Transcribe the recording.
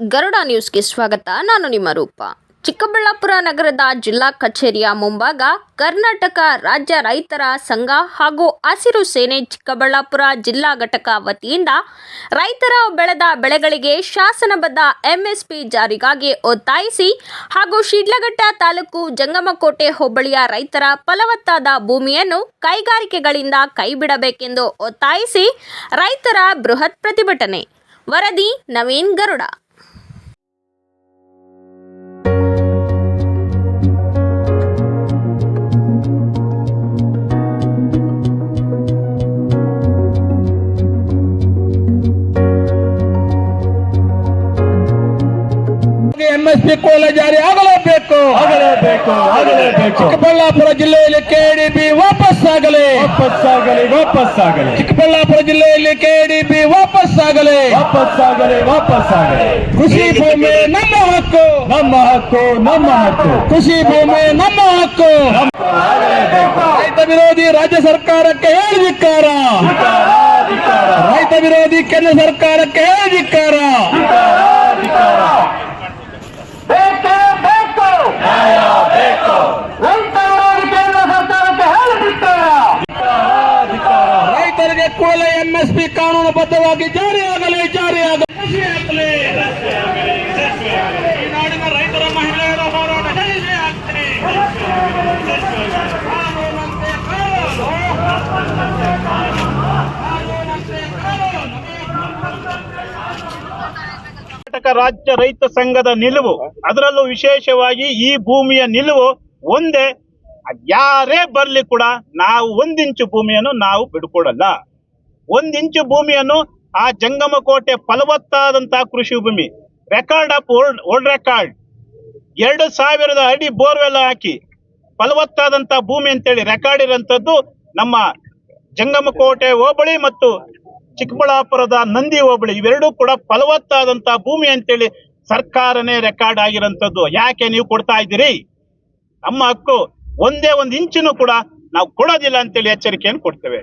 ಗರುಡ ನ್ಯೂಸ್ಗೆ ಸ್ವಾಗತ. ನಾನು ನಿಮ್ಮ ರೂಪ. ಚಿಕ್ಕಬಳ್ಳಾಪುರ ನಗರದ ಜಿಲ್ಲಾ ಕಚೇರಿಯ ಮುಂಭಾಗ ಕರ್ನಾಟಕ ರಾಜ್ಯ ರೈತರ ಸಂಘ ಹಾಗೂ ಹಸಿರು ಸೇನೆ ಚಿಕ್ಕಬಳ್ಳಾಪುರ ಜಿಲ್ಲಾ ಘಟಕ ವತಿಯಿಂದ ರೈತರ ಬೆಳೆದ ಬೆಳೆಗಳಿಗೆ ಶಾಸನಬದ್ಧ ಎಂಎಸ್ಪಿ ಜಾರಿಗಾಗಿ ಒತ್ತಾಯಿಸಿ ಹಾಗೂ ಶಿಡ್ಲಘಟ್ಟ ತಾಲೂಕು ಜಂಗಮಕೋಟೆ ಹೋಬಳಿಯ ರೈತರ ಫಲವತ್ತಾದ ಭೂಮಿಯನ್ನು ಕೈಗಾರಿಕೆಗಳಿಂದ ಕೈಬಿಡಬೇಕೆಂದು ಒತ್ತಾಯಿಸಿ ರೈತರ ಬೃಹತ್ ಪ್ರತಿಭಟನೆ. ವರದಿ ನವೀನ್ ಗರುಡ. ಎಂಎಸ್ಪಿ ಕೋಲ ಜಾರಿ ಆಗಲೇಬೇಕು. ಆಗಲೇಬೇಕು ಆಗಲೇಬೇಕು. ಚಿಕ್ಕಬಳ್ಳಾಪುರ ಜಿಲ್ಲೆಯಲ್ಲಿ ಕೆಡಿಬಿ ವಾಪಸ್ ಆಗಲಿ ವಾಪಸ್ಸಾಗಲಿ. ವಾಪಸ್ಸಾಗಲಿ ಚಿಕ್ಕಬಳ್ಳಾಪುರ ಜಿಲ್ಲೆಯಲ್ಲಿ ಕೆಡಿಬಿ ವಾಪಸ್ ಆಗಲಿ ವಾಪಸ್ ಆಗಲಿ ಕೃಷಿ ಭೂಮಿ ನಮ್ಮ ಹಕ್ಕು. ನಮ್ಮ ಹಕ್ಕು ನಮ್ಮ ಹಕ್ಕು. ಕೃಷಿ ಭೂಮಿ ನಮ್ಮ ಹಕ್ಕು. ರೈತ ವಿರೋಧಿ ರಾಜ್ಯ ಸರ್ಕಾರಕ್ಕೆ ಹೇಳಿದಿಕ್ಕಾರ ರೈತ ವಿರೋಧಿ ಕೇಂದ್ರ ಸರ್ಕಾರಕ್ಕೆ ಹೇಳಿದಿಕ್ಕಾರ ಬೇಕೇ ಬೇಕು ರೈತ ವಿರೋಧಿ ಕೇಂದ್ರ ಸರ್ಕಾರಕ್ಕೆ ಹೇಳಿಬಿಡ್ತಾರೆ ರೈತರಿಗೆ ಕೂಡಲೇ ಎಂಎಸ್ಪಿ ಕಾನೂನು ಬದ್ಧವಾಗಿ ಜಾರಿಯಾಗಲಿ ಜಾರಿಯಾಗಲಿ ಈ ನಾಡಿನ ರೈತರ ಮಹಿಳೆಯರ ಹೋರಾಟ ಆಗ್ತದೆ. ಕಾನೂನಂತೆ. ಕರ್ನಾಟಕ ರಾಜ್ಯ ರೈತ ಸಂಘದ ನಿಲುವು ಅದರಲ್ಲೂ ವಿಶೇಷವಾಗಿ ಈ ಭೂಮಿಯ ನಿಲುವು ಒಂದೇ ಯಾರೇ ಬರ್ಲಿ ಕೂಡ ನಾವು ಒಂದಿಂಚು ಭೂಮಿಯನ್ನು ನಾವು ಬಿಡ್ಕೊಡಲ್ಲ ಒಂದಿಂಚು ಭೂಮಿಯನ್ನು ಆ ಜಂಗಮ ಕೋಟೆ ಫಲವತ್ತಾದಂತಹ ಕೃಷಿ ಭೂಮಿ. Record of old old record ಎರಡು ಸಾವಿರದ ಅಡಿ ಬೋರ್ವೆಲ್ ಹಾಕಿ ಫಲವತ್ತಾದಂತ ಭೂಮಿ ಅಂತೇಳಿ ರೆಕಾರ್ಡ್ ಇರೋಂಥದ್ದು ನಮ್ಮ ಜಂಗಮಕೋಟೆ ಹೋಬಳಿ ಮತ್ತು ಚಿಕ್ಕಬಳ್ಳಾಪುರದ ನಂದಿ ಹೋಬಳಿ. ಇವೆರಡೂ ಕೂಡ ಫಲವತ್ತಾದಂತ ಭೂಮಿ ಅಂತೇಳಿ ಸರ್ಕಾರನೇ ರೆಕಾರ್ಡ್ ಆಗಿರೋಂಥದ್ದು ಯಾಕೆ ನೀವು ಕೊಡ್ತಾ ಇದ್ದೀರಿ? ನಮ್ಮ ಹಕ್ಕು ಒಂದೇ ಒಂದು ಇಂಚಿನೂ ಕೂಡ ನಾವು ಕೊಡೋದಿಲ್ಲ ಅಂತೇಳಿ ಎಚ್ಚರಿಕೆಯನ್ನು ಕೊಡ್ತೇವೆ.